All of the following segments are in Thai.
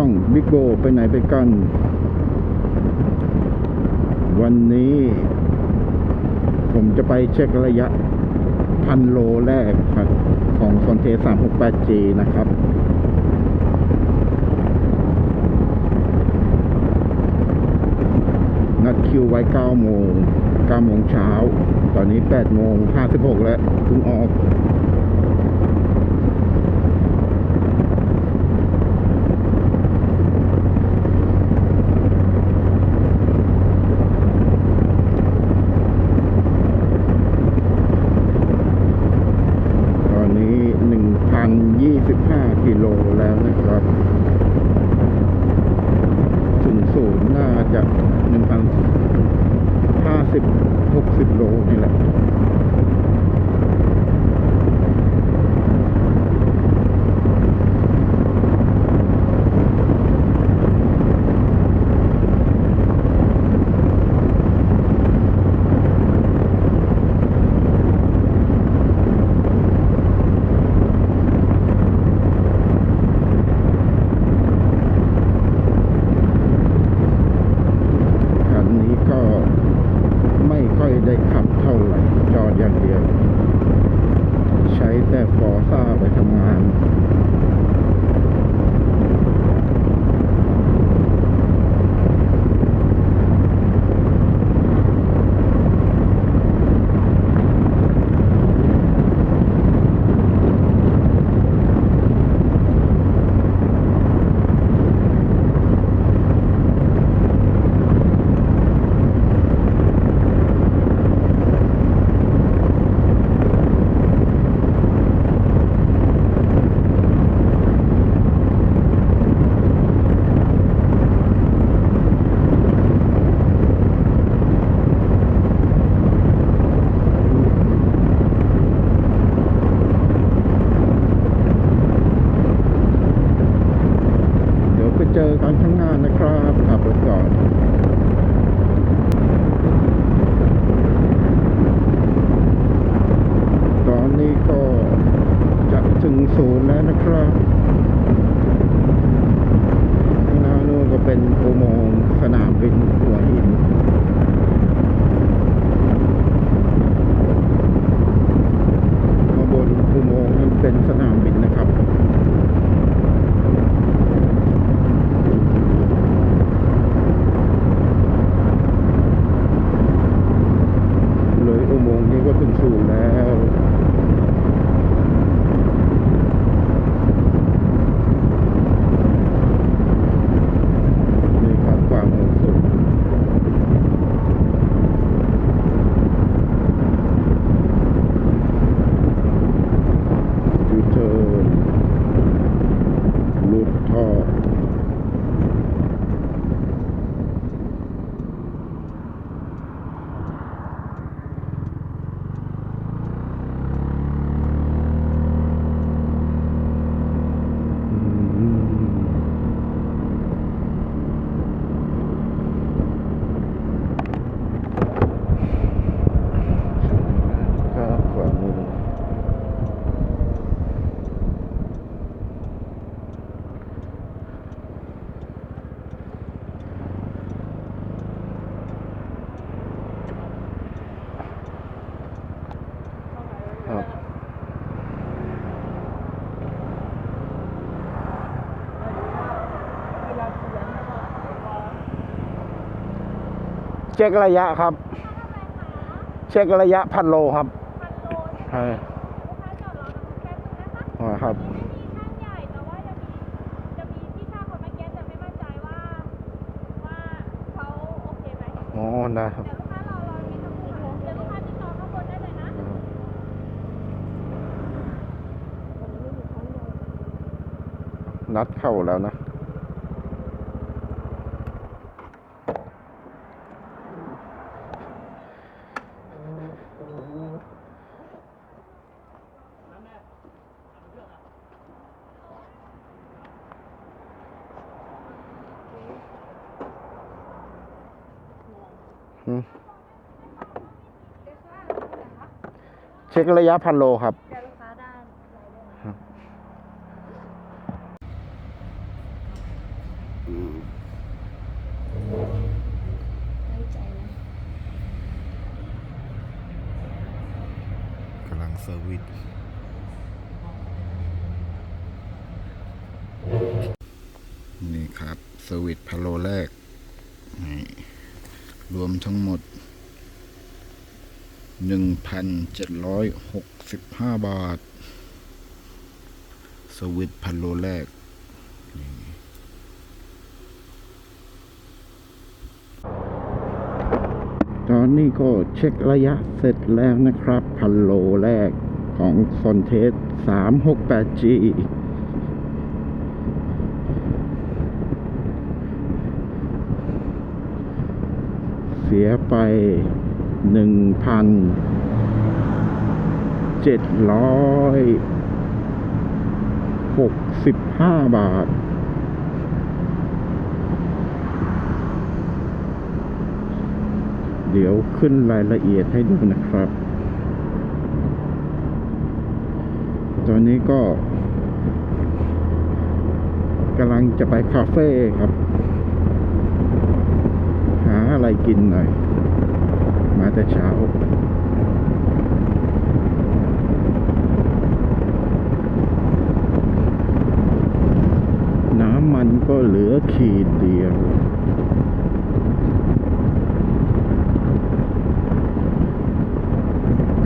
ช่องบิ๊กโบไปไหนไปกัน วันนี้ ผมจะไปเช็คระยะพันโลแรกครับของคอนเท 368G นะครับ นัดคิวไว้ 9 โมง9โมงเช้า ตอนนี้ 8 โมง 56 แล้วเพิ่งออก ศูนย์แล้วนะครับข้างหน้านู่นก็เป็นอุโมงค์สนามบินหัวหินข้างบนอุโมงค์นั้นเป็นสนามบินนะครับเลยอุโมงค์นี้ก็ถึงสูงแล้ว นี่ครับความโหดสุดยูเทิร์นลุดท่อ อืมครับขวามือครับ เช็คระยะครับ เช็คระยะพันโลครับใช่อ๋อครับมีช่างใหญ่แต่ว่าจะมีจะมี เช็คระยะพันโลครับกำลังเซอร์วิสนี่ครับเซอร์วิสพาโลแรกนี่ รวมทั้งหมด 1,765 บาท สวิตพันโลแรกตอนนี้ก็เช็คระยะเสร็จแล้วนะครับ พันโลแรกของคอนเทส 368G เสียไปหนึ่งพันเจ็ดร้อยหกสิบห้าบาท เดี๋ยวขึ้นรายละเอียดให้ดูนะครับ ตอนนี้ก็กำลังจะไปคาเฟ่ครับ อะไรกินหน่อย มาแต่เช้า น้ำมันก็เหลือขีดเดียว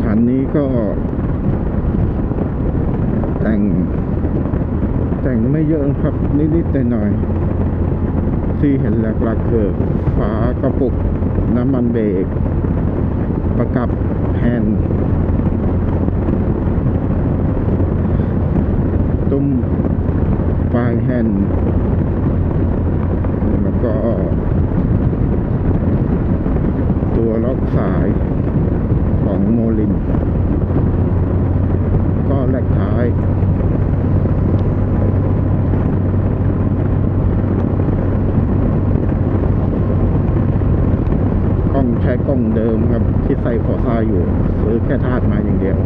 คันนี้ก็ แต่ง แต่งไม่เยอะครับ นิดๆแต่หน่อย ที่เห็นหลักๆคือฝากระปุกน้ำมันเบรกประกับแฮนด์ตุ้มปลายแฮนด์แล้วก็ ตัวล็อกสายของโมลิน ก็แลกท้าย ก ล้องใช้กล้องเดิมครับที่ใส่ฟอซ่าอยู่ซื้อแค่ธาตุมาอย่างเดียว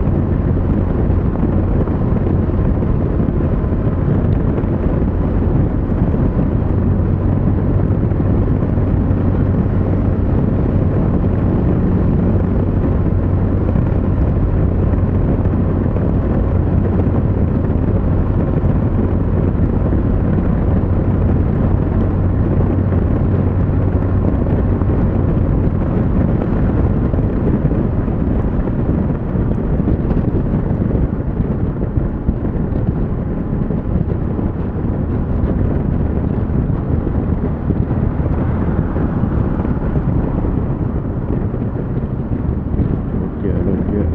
รถเยอะรถเยอะ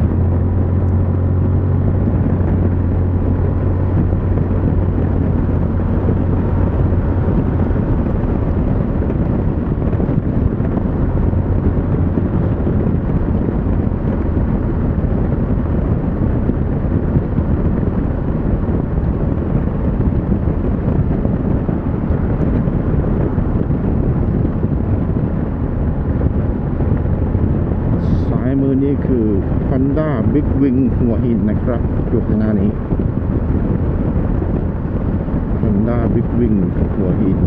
ซ้ายมือนี้คือ นด้าบิ๊กวิงหัวหินนะครับอยู่ข้างหน้านี้ฮอนด้าบิ๊กวิงหัวหิน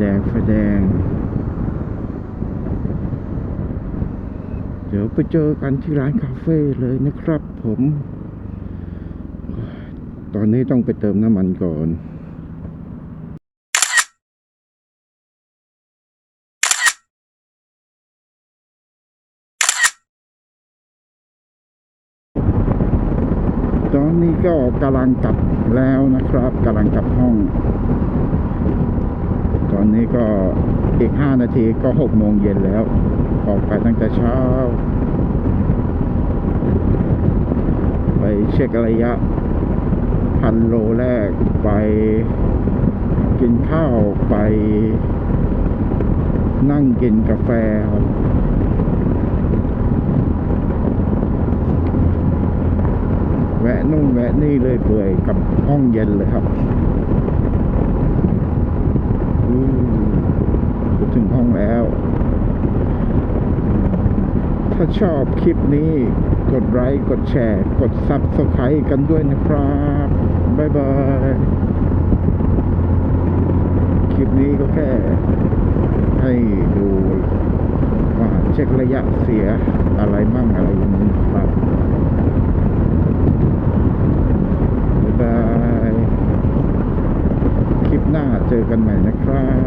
แดง ไฟแดง เดี๋ยวไปเจอกันที่ร้านคาเฟ่เลยนะครับผม ตอนนี้ต้องไปเติมน้ำมันก่อนตอนนี้ก็กำลังกลับแล้วนะครับกำลังกลับห้อง อนนี้ก็อีกห้านาทีก็หกโมงเย็นแล้ว ออกไปตั้งแต่เช้า ไปเช็คระยะ พันโลแรกไปกินข้าวไปนั่งกินกาแฟครับแวะนู่นแวะนี่เลยเปื่อยกับห้องเย็นเลยครับอืมถึง ห้องแล้ว ถ้าชอบคลิปนี้กดไลค์กดแชร์ กดซับสไครต์กันด้วยนะครับ บ๊ายบาย คลิปนี้ก็แค่ ให้ดูว่าเช็คระยะเสียอะไรมั่งอะไรอย่างนี้ครับ บ๊ายบาย คลิปหน้าเจอกันใหม่นะครับ